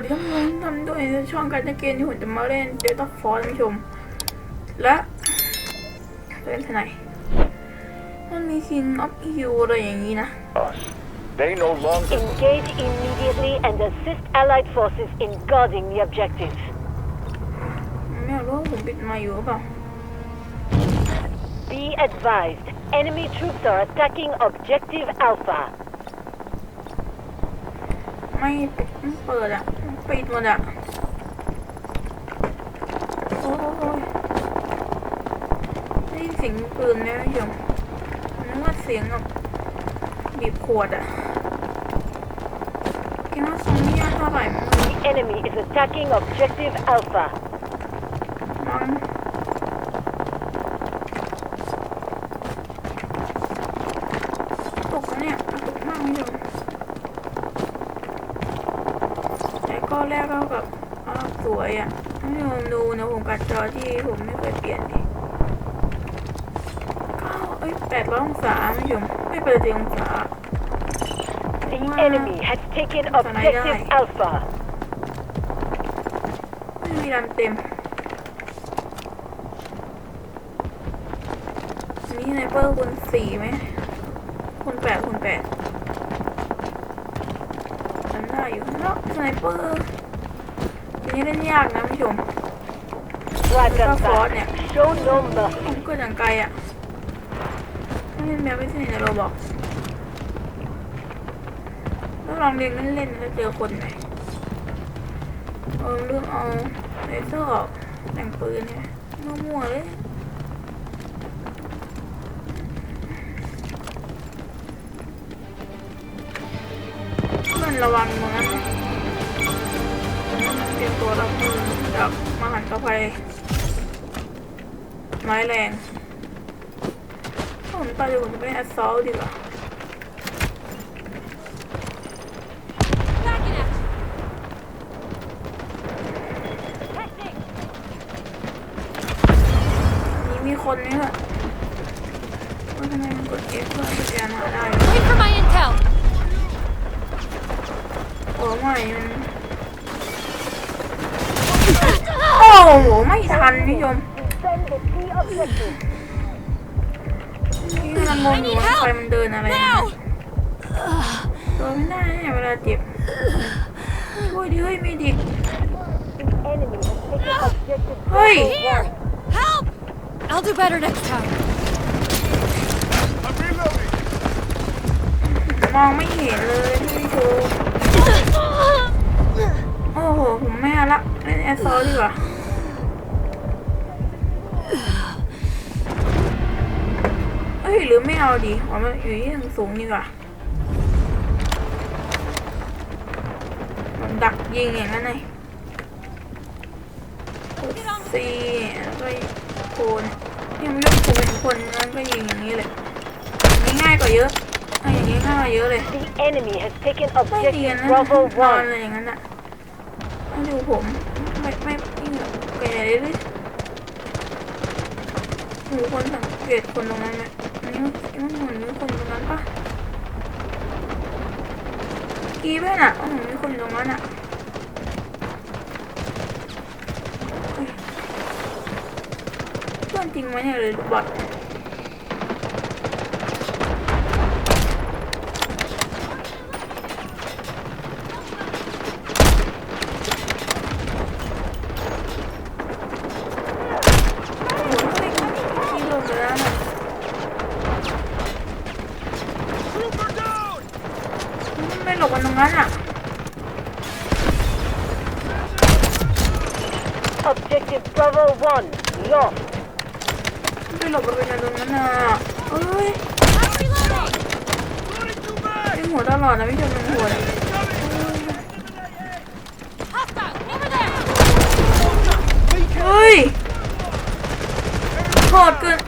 สดีท่านผู้ชมทำด้วยช่องการจะเกมที่ผมจะมาเล่นเดลต้าฟอร์ท่านผู้ชม และเล่นที่ไหนมันมี King of Hill อะไรอย่างนี้นะ us. They no longer Engage immediately and assist Allied forces in guarding the objective. ไม่รู้ว่าผมปิดไมาอยู่หรือเปล่า Be advised, enemy troops are attacking Objective Alpha. ไม่เปิดอะปิดหมดอะโอ้ยได้ยินเสียงปืนไหมท่านผู้ชมนึกว่าเสียงแบบบีบขวดอะคิดว่าซอมบี้เท่าไหร่มั้ง The enemy is attacking Objective Alpha. มั้งตกแล้วเนี่ยตกมากท่านผู้ชม แต่ก็แรกก็แบบอ้าวสวยอะท่านผู้ชมดูนะผมกัดจอที่ผมไม่เคยเปลี่ยนดิเก้าเอ้ยแปดร้อยองศาไม่ยมไม่เปิดสี่องศา The Wow. enemy has taken That's an Objective idea. Alpha. ไม่มีลำเต็มอันนี้ไนเปอร์คูณสี่ไหมคูณแปดคูณแปด จำได้อยู่แล้วสไนเปอร์ทีนี้เล่นยากนะผู้ชม Dragon Force, back. yeah. Show no mercy. ผมเกิดอย่างไกลอะไม่เล่นแมวไม่ใช่ในโรบอกแล้วลองเรียนเล่นๆแล้วเจอคนไหนเออเรื่องเอาเลเซอร์ออกแต่งปืนเนี่ยมั่วๆเลย ระวังตรงนั้นเตรียมตัวรับมือกับมหันตภัยไม้แรงผมตายเดี๋ยวผมจะไปแอสซอลดีกว่านี่มีคนไหมล่ะว่าทำไมมันกด F เพื่อสแกนหาได้ โอ้ไม่มันโอ้โหไม่ทันพี่ชม Defend the key objective. นี่กำลังงงอยู่ว่าใครมันเดินอะไรนะ Now! โดนไม่ได้เนี่ยเวลาเจ็บช่วยดิเฮ้ยไม่ดิ The enemy has taken Objective Hey! Bravo Here! one. Help! I'll do better next time. I'm reloading. มองไม่เห็นเลยพี่โชว์ โอ้โห ผมไม่เอาละเล่นแอสโซดีกว่าเอ้ย หรือไม่เอาดีเอามาอยู่ที่สูงดีกว่าดักยิงอย่างนั้นเลยซีแล้วก็โคนยังไม่ยกคูเป็นคนนั้นก็ยิงอย่างนี้เลยง่ายกว่าเยอะ อาอย่างนี้ง่ายกว่าเยอะเลย The enemy has taken ไม่เรียน Objective นะ Bravo นอน one. อะไรอย่างนั้นอะมาดูผมไม่ไม่ยิ่งแบบแก่เลยเลยหนูคนสังเกตคนตรงนั้นไหมอันนี้มันเหมือนมีคนตรงนั้นปะกี้เพื่อนอะอ๋อมีคนอยู่ตรงนั้นอะเฮ้ยเพื่อนจริงไหมเนี่ยหรือบอทโอ้โหกี้โดนไปแล้วนะ Trooper down. ไม่หลบกันตรงนั้นอะ Objective Bravo one. Lost. ไม่หลบกันไปตรงนั้นอะเอ้ย I'm reloading! Loading too back. เป็นหัวตลอดนะพี่ชมเป็นหัวเลย Hostile! Over there! เฮ้ยโหดเกิน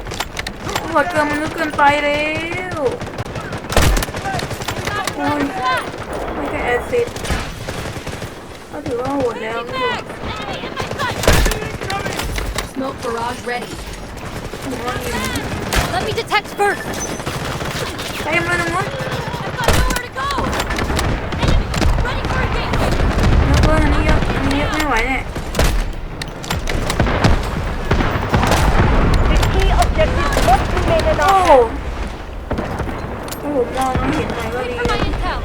โหดเกินมนุษย์เกินไปแล้ว คนไม่ใช่แอซิดก็ถือว่าโหดแล้ว Smoke barrage ready. Let me detect first. I am running one. I've got nowhere to go. Enemy ready. No, The key objective must be made. Oh. แล้วเห็นหน่อยก็ Wait ดี for my intel.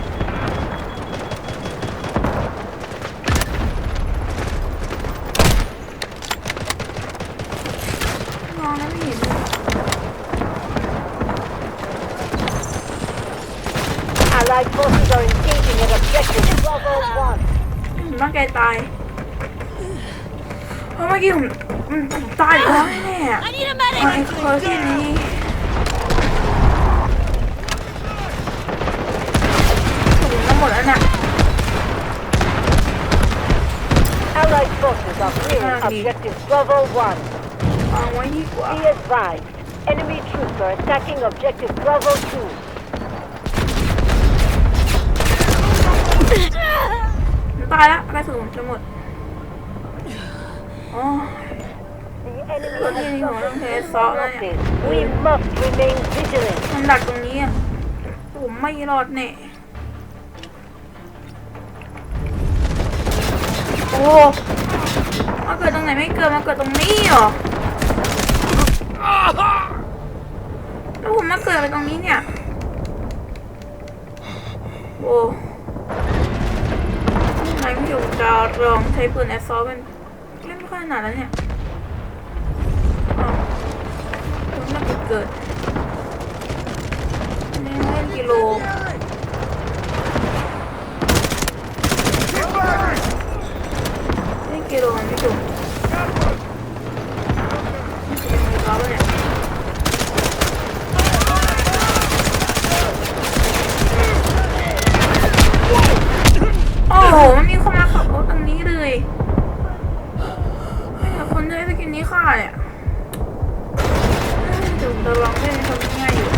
มองแล้วไม่เห็น Allied forces are engaging at objective Bravo 1. ผมต้องแกตายเพราะเมื่อกี้ผมผมผมตายอยู่แล้วแน่ๆอะ I need a ไอ้ medic. เคอร์ที่นี้ ผมทั้งหมดแล้วน่ะ Allied forces are clearing Alright. objective Bravo 1. วางไว้ดีกว่า Be advised, enemy troops are attacking objective Bravo 2. ผมตายแล้วกระสุนผมจะหมดอ๋อ The enemy Look, has you know, suffered okay, several so, uh, losses. We must remain vigilant. มันดักตรงนี้อ่ะผมไม่รอดแน่ โอ้มาเกิดตรงไหนไม่เกิดมาเกิดตรงนี้เหรอแล้วผมมาเกิดไปตรงนี้เนี่ยโอ้ทำไมพี่ผมจะลองใช้ปืนแอสซอลเป็นเล่นไม่ค่อยถนัดแล้วเนี่ยอ้าวผมน่าจะเกิดนี่เล่นกิโล Keep firing! เล่น กิโลมันไม่ถูกโอ้โหมันมีคนมาขับรถตรงนี้เลยไม่อยากคนได้ไปกินนี้ค่ะเนี่ยเดี๋ยวผมจะลองเล่นทำง่ายอยู่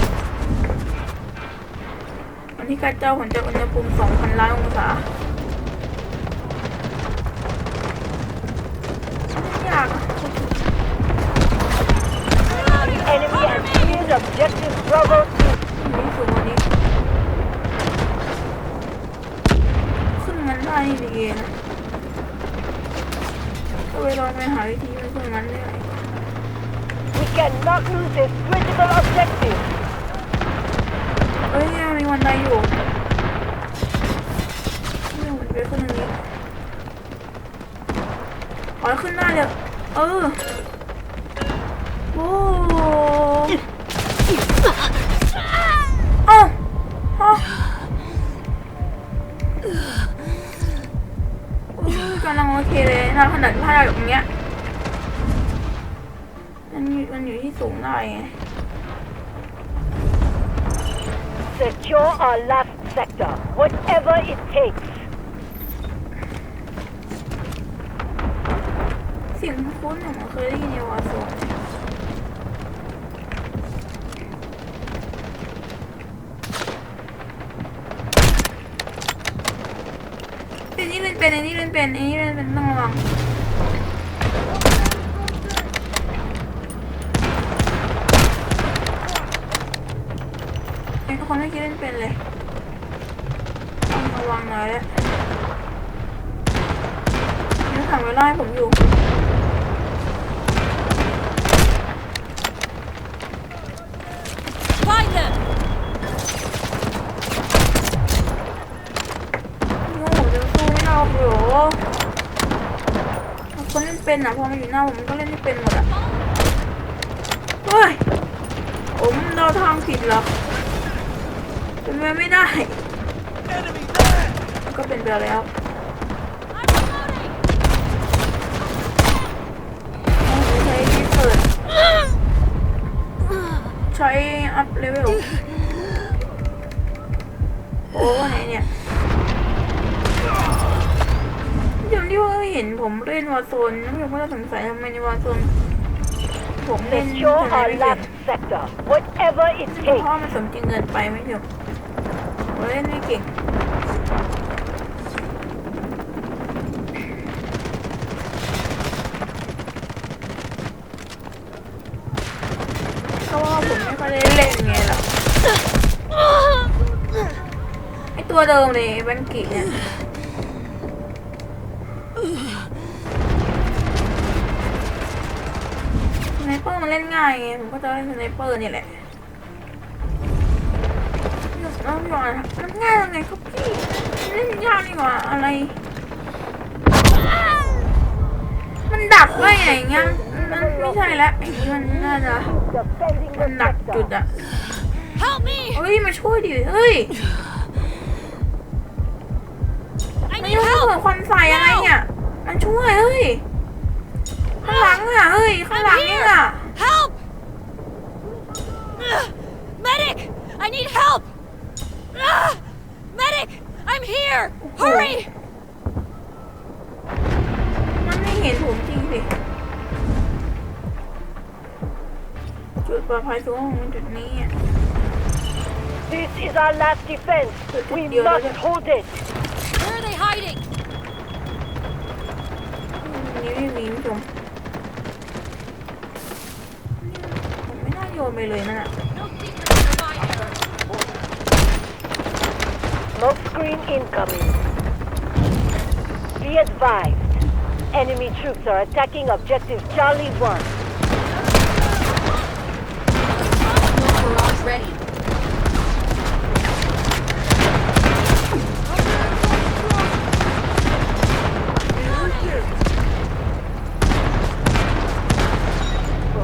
วันที่กาเจ้าผลจาอุณหภูมิ2,000ล้านองศา 2. ไม่สูงกว่านี้ ขึ้นมันได้นี่ดีนะก็ไปลองไปหาวิธีมันขึ้นมันได้ We cannot lose this critical objective. เอ้ยยังมีวันใดอยู่ไม่หมุนไปขึ้นตรงนี้อ๋อขึ้นได้เลยเออโอ้เอ้ เคเลยถ้าขนาดถ้าแบบเนี้ยมันอยู่มันอยู่ที่สูงได้ไง Secure our last sector, whatever it takes. เสียงคุ้นๆเหมือนเคยได้ยินในวาโซน อันนี้เล่นเป็นอันนี้เล่นเป็นอันนี้เล่นเป็นต้องระวังไอ้คนไม่คิดเล่นเป็นเลยต้องระวังหน่อยแล้วยังถามเวลาให้ผมอยู่ เป็นอะพอมาอยู่หน้าผมมันก็เล่นไม่เป็นหมดอะเฮ้ยผมเดาทางผิดเหรอเป็นไปไม่ได้ก็เป็นไปแล้วใช้ที่เปิดใช้อัพเลเวลโอ้ไหนเนี่ย เดี๋ยวนี้ว่าเห็นผมเล่นวาโซนแล้วผมก็จะสงสัยทำไมในวาโซนผมเล่น Secure ทำไม our ไม่เก่ง last sector, whatever it เพ takes. ราะมันสมจริงเกินไปไม่ใช่ผมเล่นไม่เก่งก็ว่าผมไม่ค่อยได้เล่นไงล่ะไอตัวเดิมเลยไอ้แบงกี้เนี่ย เปอร์มันเล่นง่ายไงผมก็จะเล่นสไนเปอร์นี่แหละกว่ามันง่ายยังไงครับพี่เล่นยากดีกว่าอะไร มันดักได้ไงเงี้ยมันไม่ใช่แล้วไอ้นี้มันน่าจะ Defending มัน the หนักจุด sector. อะ Help me! เฮ้ยมาช่วยดิเฮ้ย I ไม่ need รู้ว่า help! ควันไฟอะไรเนี่ยมันช่วยเฮ้ย ข้างหลังอะเฮ้ยข้างหลังนี่อะ Help! Ugh. Medic! I need help! Ugh. Medic! I'm here! Hurry! มันไม่เห็นผมจริงสิจุดปลอดภัยสูงของจุดนี้อะ This is our last defense. We You're must the- hold it. Where are they hiding? นี่ไม่มีผู้ชม โยนไปเลยนั่นอะ No secrets under my arrow. Smoke screen incoming. Be advised. Enemy troops are attacking objective Charlie 1. Smoke barrage ready.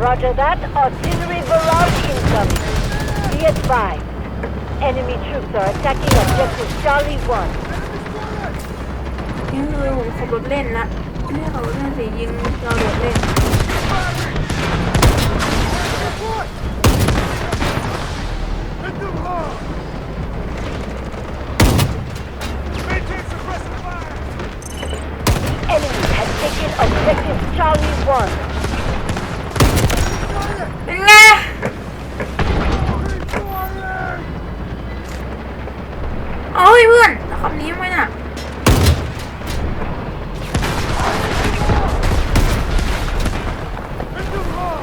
Roger that. Artillery Large incoming. Be advised. Enemy troops are attacking objective Charlie 1. Enemy has taken objective Charlie 1. เป็นไงโอ้ยเพื่อนคำนี้ไหมน่ะ Let's do more!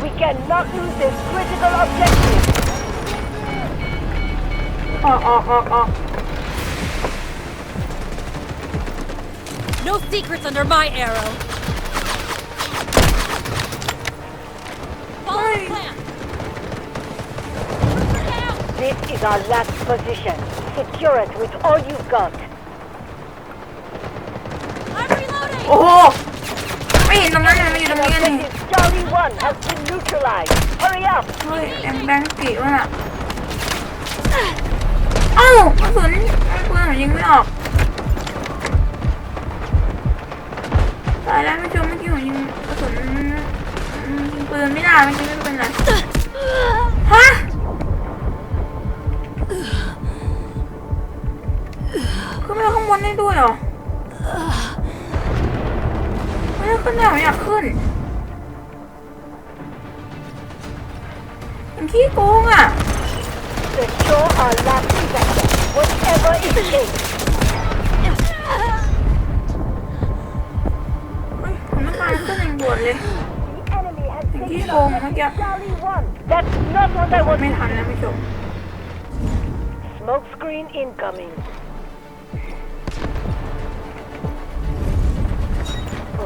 'We cannot lose this critical objective. ออกออกออก No secrets under my arrow. Follow the plan. Down. This is our last position. Secure it with all you've got. I'm reloading. โอ้โหไม่เห็นตรงนั้นเลยมันอยู่ตรงนี้กันนี่ Objective Charlie ตายแล้วไม่ชมเมื่อกี้ผมยิงกระสุนยิงปืนไม่ได้เมื่อกี้ไม่รู้เป็นไรฮะขึ้นไปข้างบนได้ด้วยเหรอไม่ได้ขึ้นได้ผมอยากขึ้นยังขี้โกงอะ Secure our last sector. Whatever it takes. ขึ้นอย่างด่วนเลย The enemy has Thank taken you, Mom. objective Charlie 1. That's not what I ไม่ want. ทันแล้วไม่ชม Smoke screen incoming.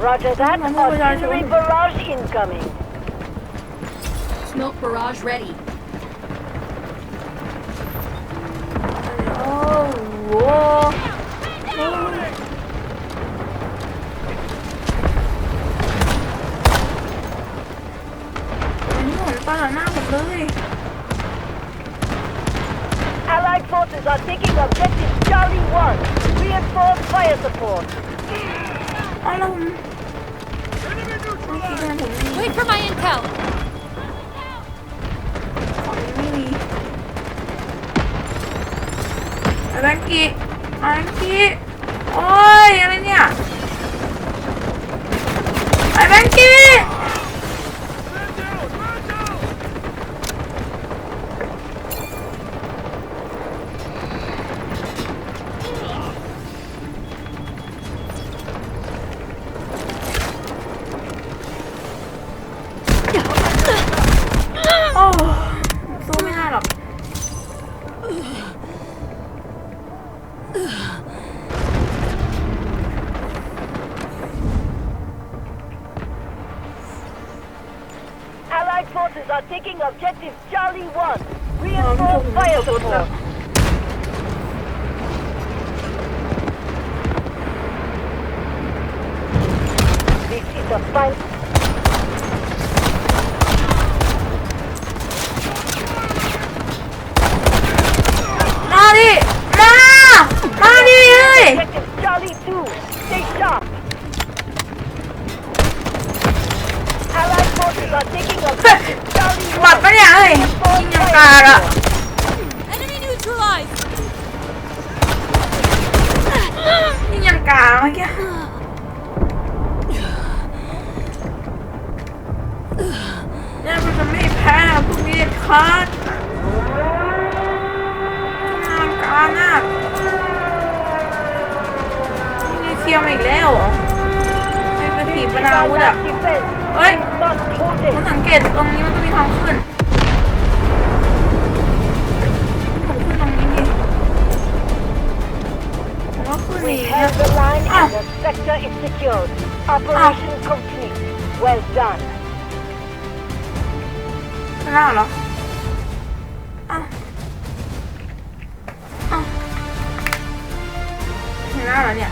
Roger that. Mama, what are you Artillery doing? barrage incoming. Smoke barrage ready. โอ้ ปลาหน้าผมเลย Allied forces are taking objective Charlie 1. Reinforce fire support. เอาแล้วผม Enemy เมื่อ neutralized! กี้ทำไมผมไม่มี Wait for my intel. ของไม่มีไอ้แบงกี้ไอ้แบงกี้โอ้ยอะไรเนี่ยไอ้แบงกี้ taking objective Charlie 1. พร้อมช Reinforce ม fire รถแล้ว support. This is the final. เมื่อกี้เนี่ยมันจะไม่แพ้พวกนี้เด็ดขาดงานการอะนี่เทียมอีกแล้วเหรอไม่เป็นผีปนาวุธอะเฮ้ยผมสังเกตตรงนี้มันก็มีทางขึ้น We นี่ held the line Ah. and the sector is secured. Operation complete. Well done. ข้างหน้าเหรออ้าวอ้าวข้างหน้าเหรอเนี่ย